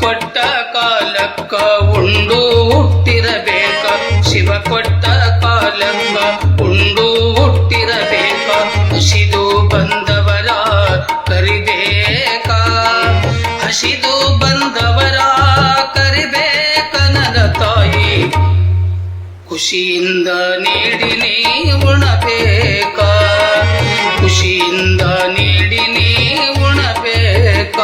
ಕೊಟ್ಟ ಕಾಲಕ್ಕ ಉಂಡು ಹುಟ್ಟಿರಬೇಕ. ಶಿವ ಕೊಟ್ಟ ಕಾಲಕ್ಕ ಉಂಡು ಹುಟ್ಟಿರಬೇಕ. ಹಸಿದು ಬಂದವರ ಕರಿಬೇಕ. ಹಸಿದು ಬಂದವರ ಕರಿಬೇಕನದ ತಾಯಿ. ಖುಷಿಯಿಂದ ನೀಡಿ ನೀ ಉಣಬೇಕ. ಖುಷಿಯಿಂದ ನೀಡಿ ನೀ ಉಣಬೇಕ.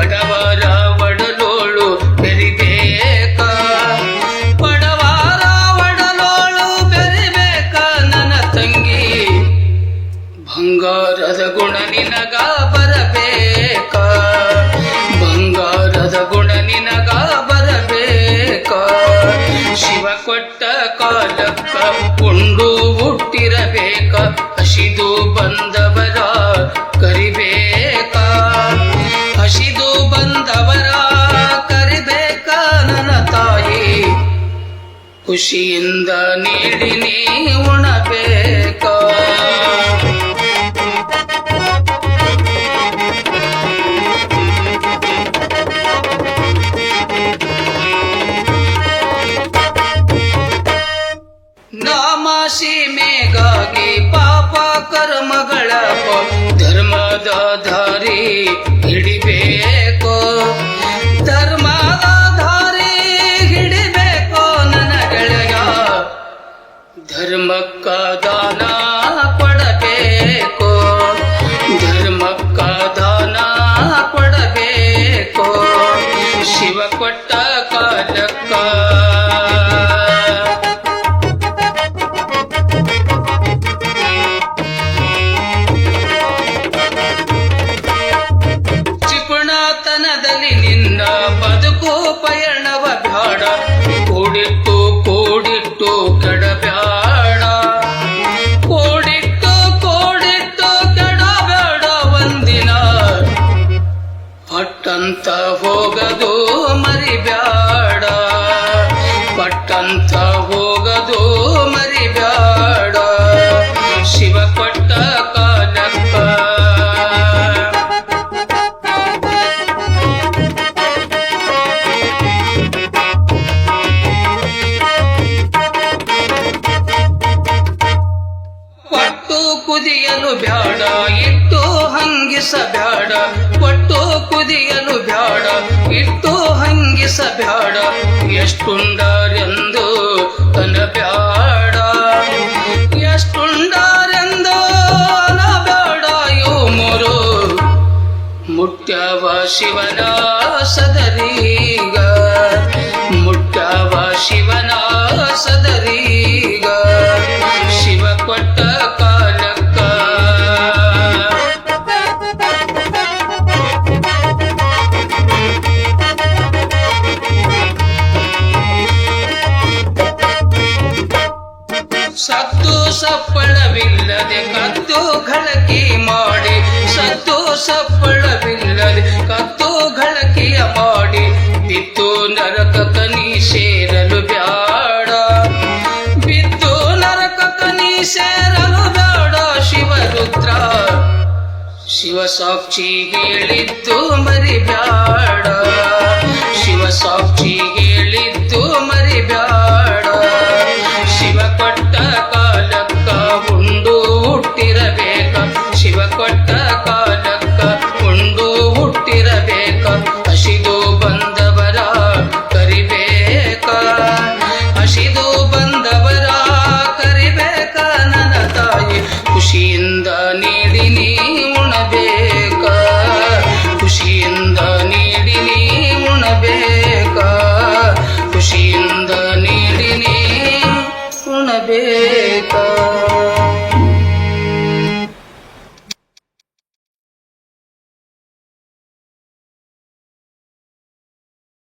ಬಡವರ ಒಡಲೋಳು ಬೆರಿಬೇಕ ಬಡವಾರ ಒಡಲೋಳು ಬೆರಿಬೇಕ ನನ್ನ ತಂಗಿ ಬಂಗಾರದ ಗುಣ ನಿನಗ ಖುಷಿಯಿಂದ ನೀಡಿ ನೀ ಉಣಬೇಕ. ನಾಮ ಸೀಮೆಗಾಗಿ ಪಾಪ ಕರ್ಮಗಳ ಧರ್ಮದ ದಾರಿ பக்கத ಪಟ್ಟಂತ ಹೋಗದು ಮರಿಬ್ಯಾಡ. ಪಟ್ಟಂತ ಹೋಗದು ಮರಿಬ್ಯಾಡ. ಬ್ಯಾಡ, ಇಟ್ಟು ಹಂಗಿಸ ಬ್ಯಾಡ ಕೊಟ್ಟು ಕುದಿಯಲು ಬ್ಯಾಡ, ಇಟ್ಟು ಹಂಗಿಸ ಬ್ಯಾಡ ಎಷ್ಟುಂಡರೆಂದು ತನ್ನ ಬ್ಯಾಡ ಎಷ್ಟುಂಡರೆಂದು ಬ್ಯಾಡ ಯೋ ಮೂರು. ಮುಟ್ಟವ ಶಿವನ ಸದರೀಗ ಮುಟ್ಟವ ಶಿವನ ಸದರೀಗ ಸಪ್ಪಳವಿಲ್ಲದೆ ಕತ್ತು ಘಳಕಿ ಮಾಡಿ, ಸತ್ತು ಸಪ್ಪಳವಿಲ್ಲದೆ ಕತ್ತು ಘಳಕಿಯ ಮಾಡಿ, ಬಿತ್ತು ನರಕ ಕನಿ ಸೇರಲು ಬ್ಯಾಡ. ಬಿತ್ತು ನರಕ ಕನಿ ಸೇರಲು ಬ್ಯಾಡ ಶಿವರುದ್ರ. ಶಿವ ಸಾಕ್ಷಿ ಹೇಳಿದ್ದು ಮರಿಬ್ಯಾಡ.